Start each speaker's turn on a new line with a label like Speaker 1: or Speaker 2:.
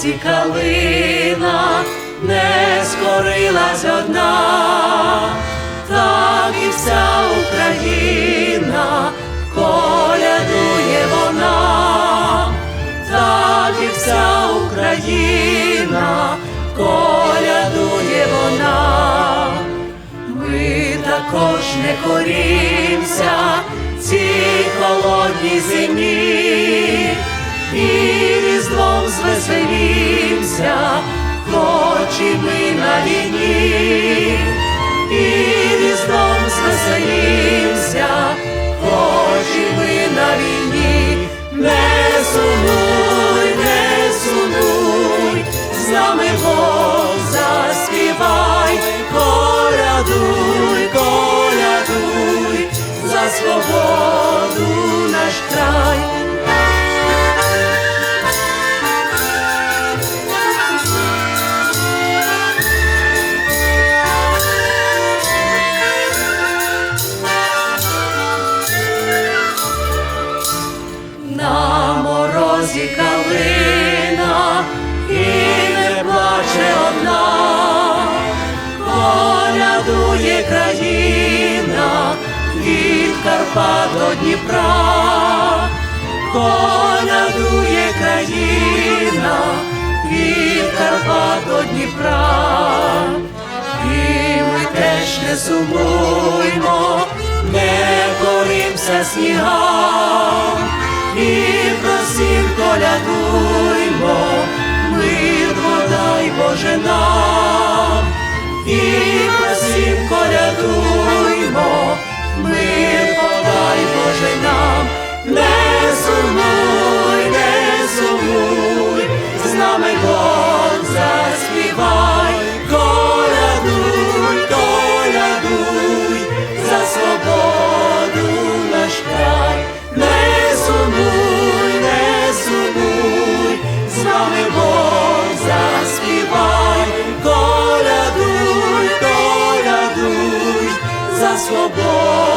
Speaker 1: морозі калина не скорилась одна, так і вся Україна колядує вона, так і вся Україна колядує вона. Ми також не корімся цій холодній зимі, хоч і ми на війні, і різдом звеселімся, хоч і ми на війні, не сумуй, не сумуй, з нами Бог морозі калина і не плаче одна, колядує країна від Карпат до Дніпра, колядує країна від Карпат до Дніпра. І ми теж не сумуймо, не корімся снігам, Боже нам, asas roubou.